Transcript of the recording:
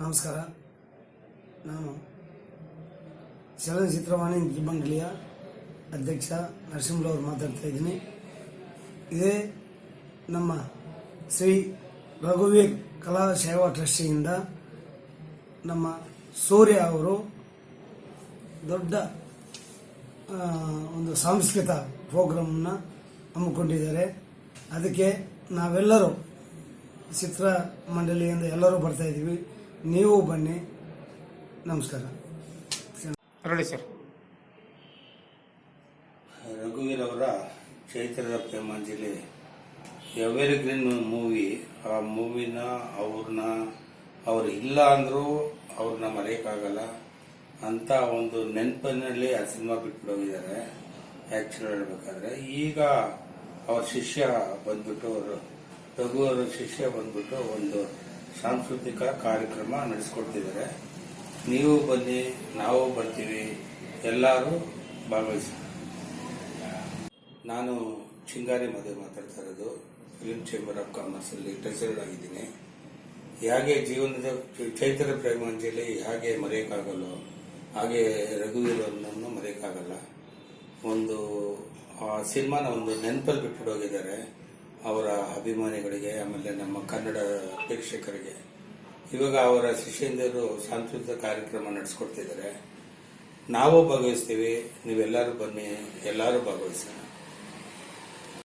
ನಮಸ್ಕಾರ. ನಾನು ಚಲನಚಿತ್ರವಾಣಿ ಮಂಡಳಿಯ ಅಧ್ಯಕ್ಷ ನರಸಿಂಹರವರು ಮಾತಾಡ್ತಾ ಇದ್ದೀನಿ. ಇದೇ ನಮ್ಮ ಶ್ರೀ ರಘುವೀರ್ ಕಲಾ ಸೇವಾ ಟ್ರಸ್ಟಿಯಿಂದ ನಮ್ಮ ಸೂರ್ಯ ಅವರು ದೊಡ್ಡ ಒಂದು ಸಾಂಸ್ಕೃತ ಪ್ರೋಗ್ರಾಮನ್ನು ಹಮ್ಮಿಕೊಂಡಿದ್ದಾರೆ. ಅದಕ್ಕೆ ನಾವೆಲ್ಲರೂ ಚಿತ್ರ ಮಂಡಳಿಯಿಂದ ಎಲ್ಲರೂ ಬರ್ತಾ ಇದ್ದೀವಿ. ನೀವು ಬನ್ನಿ. ನಮಸ್ಕಾರ. ಹೇಳಿ ಸರ್. ರಘುವೀರ್ ಅವರ Chaitrada Premanjali ever green movie ಆ ಮೂವಿನ ಅವ್ರನ್ನ ಅವ್ರು ಇಲ್ಲ ಅಂದರೂ ಅವ್ರನ್ನ ಮರೆಯೋಕ್ಕಾಗಲ್ಲ. ಅಂತ ಒಂದು ನೆನಪಿನಲ್ಲಿ ಆ ಸಿನಿಮಾ ಬಿಟ್ಬಿಟ್ಟು ಹೋಗಿದ್ದಾರೆ ಆ್ಯಕ್ಚುಲಿ ಹೇಳ್ಬೇಕಾದ್ರೆ ಈಗ ಅವ್ರ ಶಿಷ್ಯ ಬಂದ್ಬಿಟ್ಟು ಅವರು ರಘು ಅವರ ಶಿಷ್ಯ ಬಂದ್ಬಿಟ್ಟು ಒಂದು ಸಾಂಸ್ಕೃತಿಕ ಕಾರ್ಯಕ್ರಮ ನಡೆಸ್ಕೊಡ್ತಿದ್ದಾರೆ. ನೀವು ಬನ್ನಿ, ನಾವು ಬರ್ತೀವಿ. ಎಲ್ಲರೂ ಭಾಗವಹಿಸಿ. ನಾನು ಚಿಂಗಾರಿ ಮದುವೆ ಮಾತಾಡ್ತಾ ಇರೋದು. ಫಿಲ್ಮ್ ಚೇಂಬರ್ ಆಫ್ ಕಾಮರ್ಸಲ್ಲಿ ಟ್ರೆಸರ್ ಆಗಿದ್ದೀನಿ. ಹೇಗೆ ಜೀವನದ ಚೈತ್ರ ಪ್ರೇಮಾಂಜಲಿ ಹೇಗೆ ಮರೆಯೋಕ್ಕಾಗಲ್ಲ, ಹಾಗೆ ರಘುವೀರ್ ಅವ್ರನ್ನೂ ಮರೆಯೋಕ್ಕಾಗಲ್ಲ. ಒಂದು, ಆ ಸಿನಿಮಾನ ಒಂದು ನೆನಪಲ್ಲಿ ಬಿಟ್ಬಿಟ್ಟು ಹೋಗಿದ್ದಾರೆ ಅವರ ಅಭಿಮಾನಿಗಳಿಗೆ, ಆಮೇಲೆ ನಮ್ಮ ಕನ್ನಡ ಪ್ರೇಕ್ಷಕರಿಗೆ. ಇವಾಗ ಅವರ ಶಿಷ್ಯಂದಿರು ಸಾಂಸ್ಕೃತಿಕ ಕಾರ್ಯಕ್ರಮ ನಡೆಸ್ಕೊಡ್ತಿದ್ದಾರೆ. ನಾವು ಭಾಗವಹಿಸ್ತೀವಿ, ನೀವೆಲ್ಲರೂ ಬನ್ನಿ, ಎಲ್ಲರೂ ಭಾಗವಹಿಸೋಣ.